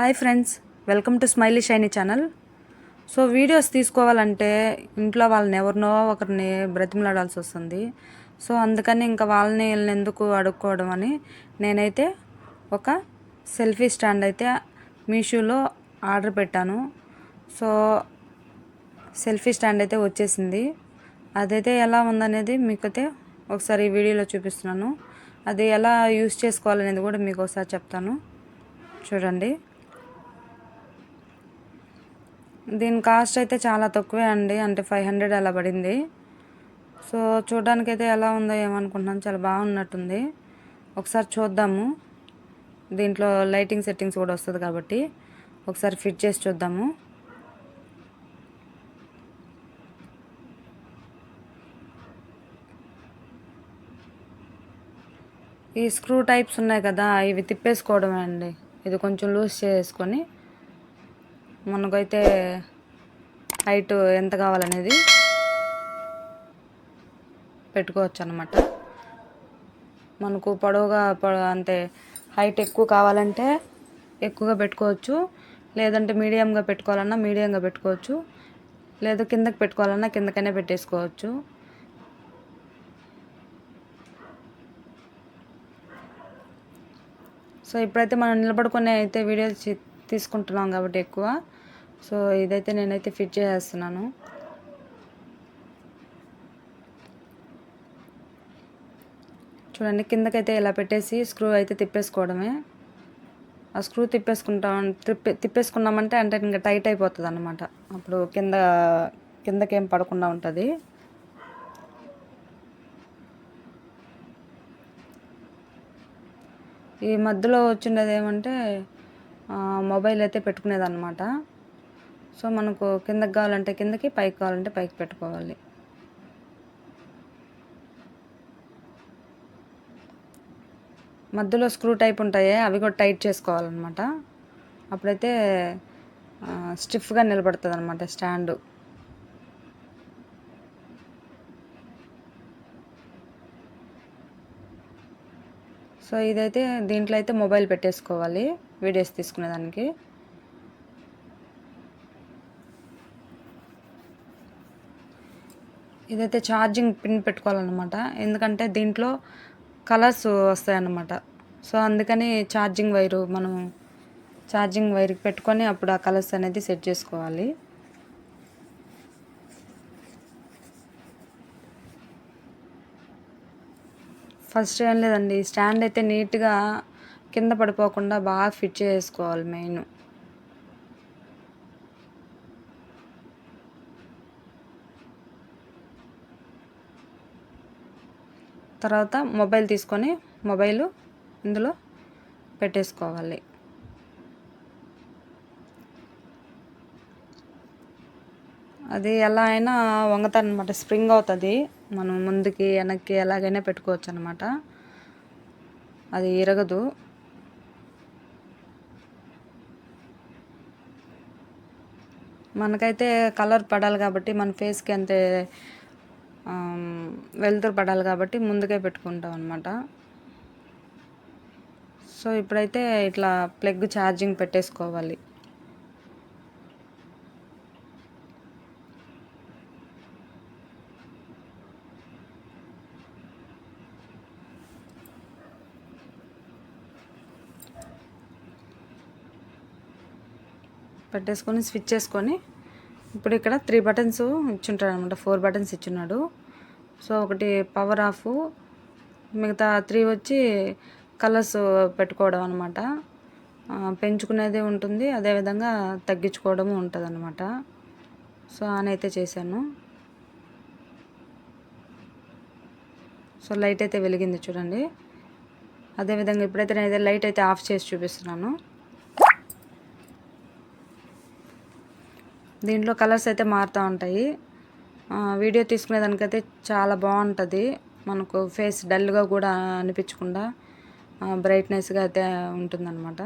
Hi friends welcome to smiley shiny channel. So videos తీసుకోవాలంటే ఇంట్లో వాళ్ళని ఎవరినో ఒకరిని బ్రతిమలాడాల్సి వస్తుంది. సో అందుకని ఇంకా వాళ్ళని వీళ్ళని ఎందుకు అడుక్కోవడం అని నేనైతే ఒక సెల్ఫీ స్టాండ్ అయితే మీషోలో ఆర్డర్ పెట్టాను. సో సెల్ఫీ స్టాండ్ అయితే వచ్చేసింది. అదైతే ఎలా ఉందనేది మీకైతే ఒకసారి వీడియోలో చూపిస్తున్నాను. అది ఎలా యూస్ చేసుకోవాలనేది కూడా మీకు ఒకసారి చెప్తాను. చూడండి. దీని కాస్ట్ అయితే చాలా తక్కువే అండి. అంటే ఫైవ్ హండ్రెడ్ అలా పడింది. సో చూడడానికైతే ఎలా ఉందో ఏమనుకుంటున్నాను చాలా బాగున్నట్టుంది. ఒకసారి చూద్దాము. దీంట్లో లైటింగ్ సెట్టింగ్స్ కూడా వస్తుంది కాబట్టి ఒకసారి ఫిట్ చేసి చూద్దాము. ఈ స్క్రూ టైప్స్ ఉన్నాయి కదా ఇవి తిప్పేసుకోవడమే అండి. ఇది కొంచెం లూజ్ చేసుకొని మనకైతే హైట్ ఎంత కావాలనేది పెట్టుకోవచ్చు అనమాట మనకు పొడవుగా పొడ- అంటే హైట్ ఎక్కువ కావాలంటే ఎక్కువగా పెట్టుకోవచ్చు. లేదంటే మీడియంగా పెట్టుకోవాలన్నా మీడియంగా పెట్టుకోవచ్చు. లేదా కిందకి పెట్టుకోవాలన్నా కిందకైనా పెట్టేసుకోవచ్చు. సో ఇప్పుడైతే మనం నిలబడుకునే అయితే వీడియోస్ చి- తీసుకుంటున్నాం కాబట్టి ఎక్కువ. సో ఇదైతే నేనైతే ఫిట్ చేసేస్తున్నాను. చూడండి కిందకైతే ఇలా పెట్టేసి స్క్రూ అయితే తిప్పేసుకోవడమే. ఆ స్క్రూ తిప్పేసుకుంటాం తిప్పే తిప్పేసుకున్నామంటే అంటే ఇంకా టైట్ అయిపోతుంది అనమాట అప్పుడు కింద కిందకేం పడకుండా ఉంటుంది. ఈ మధ్యలో వచ్చినది ఏమంటే మొబైల్ అయితే పెట్టుకునేది అనమాట సో మనకు కిందకి కావాలంటే కిందకి పైకి కావాలంటే పైకి పెట్టుకోవాలి. మధ్యలో స్క్రూ టైప్ ఉంటాయి అవి కూడా టైట్ చేసుకోవాలన్నమాట. అప్పుడైతే స్టిఫ్గా నిలబడుతుంది అనమాట స్టాండు సో ఇదైతే దీంట్లో అయితే మొబైల్ పెట్టేసుకోవాలి. వీడియోస్ తీసుకునేదానికి. ఇదైతే ఛార్జింగ్ పిన్ పెట్టుకోవాలన్నమాట. ఎందుకంటే దీంట్లో కలర్స్ వస్తాయన్నమాట. సో అందుకని ఛార్జింగ్ వైరు మనం ఛార్జింగ్ వైర్కి పెట్టుకొని అప్పుడు ఆ కలర్స్ అనేది సెట్ చేసుకోవాలి. ఫస్ట్ ఏం లేదండి స్టాండ్ అయితే నీట్గా కింద పడిపోకుండా బాగా ఫిట్ చేసుకోవాలి మెయిన్. తర్వాత మొబైల్ తీసుకొని మొబైల్ ఇందులో పెట్టేసుకోవాలి. అది ఎలా అయినా వంగతాను అనమాట స్ప్రింగ్ అవుతుంది. మనం ముందుకి వెనక్కి ఎలాగైనా పెట్టుకోవచ్చు అనమాట అది ఇరగదు. మనకైతే కలర్ పడాలి కాబట్టి మన ఫేస్కి అంతే వెలుతురు పడాలి కాబట్టి ముందుకే పెట్టుకుంటాం అనమాట సో ఇప్పుడైతే ఇట్లా ప్లగ్ ఛార్జింగ్ పెట్టేసుకోవాలి. పెట్టేసుకొని స్విచ్ చేసుకొని ఇప్పుడు ఇక్కడ త్రీ బటన్స్ ఇచ్చుంటాడు అనమాట ఫోర్ బటన్స్ ఇచ్చున్నాడు. సో ఒకటి పవర్ ఆఫ్ మిగతా త్రీ వచ్చి కలర్స్ పెట్టుకోవడం అనమాట. పెంచుకునేది ఉంటుంది అదేవిధంగా తగ్గించుకోవడము ఉంటుంది అనమాట సో ఆన్ అయితే చేశాను. సో లైట్ అయితే వెలిగింది చూడండి. అదేవిధంగా ఇప్పుడైతే నేను అయితే లైట్ అయితే ఆఫ్ చేసి చూపిస్తున్నాను. దీంట్లో కలర్స్ అయితే మారుతూ ఉంటాయి. వీడియో తీసుకునేదానికైతే చాలా బాగుంటుంది. మనకు ఫేస్ డల్గా కూడా అనిపించకుండా బ్రైట్నెస్గా అయితే ఉంటుందన్నమాట.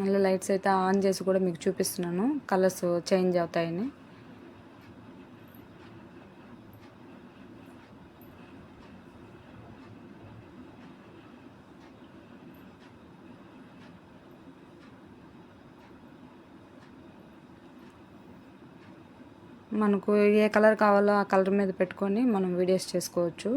మళ్ళీ లైట్స్ అయితే ఆన్ చేసి కూడా మీకు చూపిస్తున్నాను. కలర్స్ చేంజ్ అవుతాయని. మనకు ఏ కలర్ కావాలో ఆ కలర్ మీద పెట్టుకొని మనం వీడియోస్ చేసుకోవచ్చు.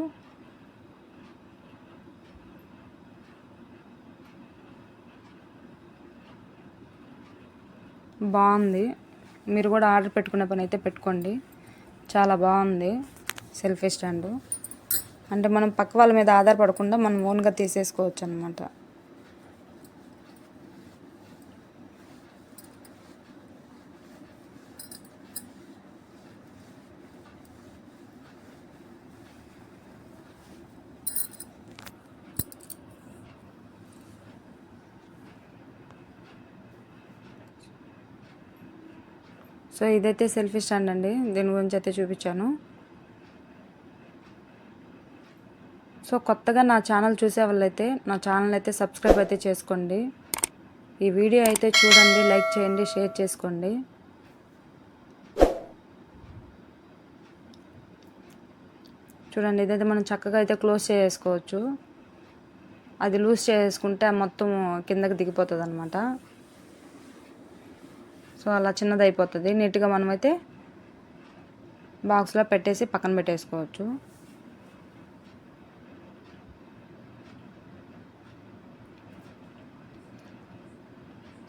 బాగుంది. మీరు కూడా ఆర్డర్ పెట్టుకునే పని అయితే పెట్టుకోండి. చాలా బాగుంది. Selfie stand. అంటే మనం పక్క వాళ్ళ మీద ఆధారపడకుండా మనం ఓన్గా తీసేసుకోవచ్చు అనమాట సో ఇదైతే సెల్ఫీ స్టాండ్ అండి. దీని గురించి అయితే చూపించాను. సో కొత్తగా నా ఛానల్ చూసే వాళ్ళైతే నా ఛానల్ అయితే సబ్స్క్రైబ్ అయితే చేసుకోండి. ఈ వీడియో అయితే చూడండి లైక్ చేయండి షేర్ చేసుకోండి. చూడండి ఇదైతే మనం చక్కగా అయితే క్లోజ్ చేసుకోవచ్చు. అది లూజ్ చేసుకుంటే మొత్తం కిందకి దిగిపోతుంది అనమాట సో అలా చిన్నది అయిపోతుంది నీట్గా మనమైతే బాక్స్లో పెట్టేసి పక్కన పెట్టేసుకోవచ్చు.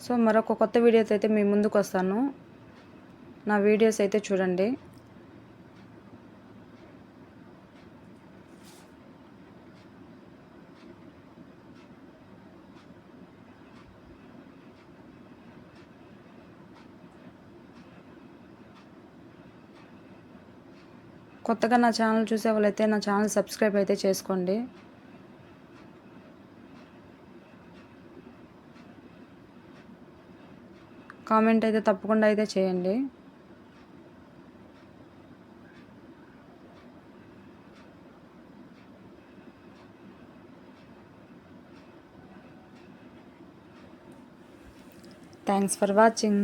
సో మరొక కొత్త వీడియోతో అయితే మీ ముందుకు వస్తాను నా వీడియోస్ అయితే చూడండి. కొత్తగా నా ఛానల్ చూసే వాళ్ళైతే నా ఛానల్ సబ్స్క్రైబ్ అయితే చేసుకోండి. కామెంట్ అయితే తప్పకుండా అయితే చేయండి. Thanks for watching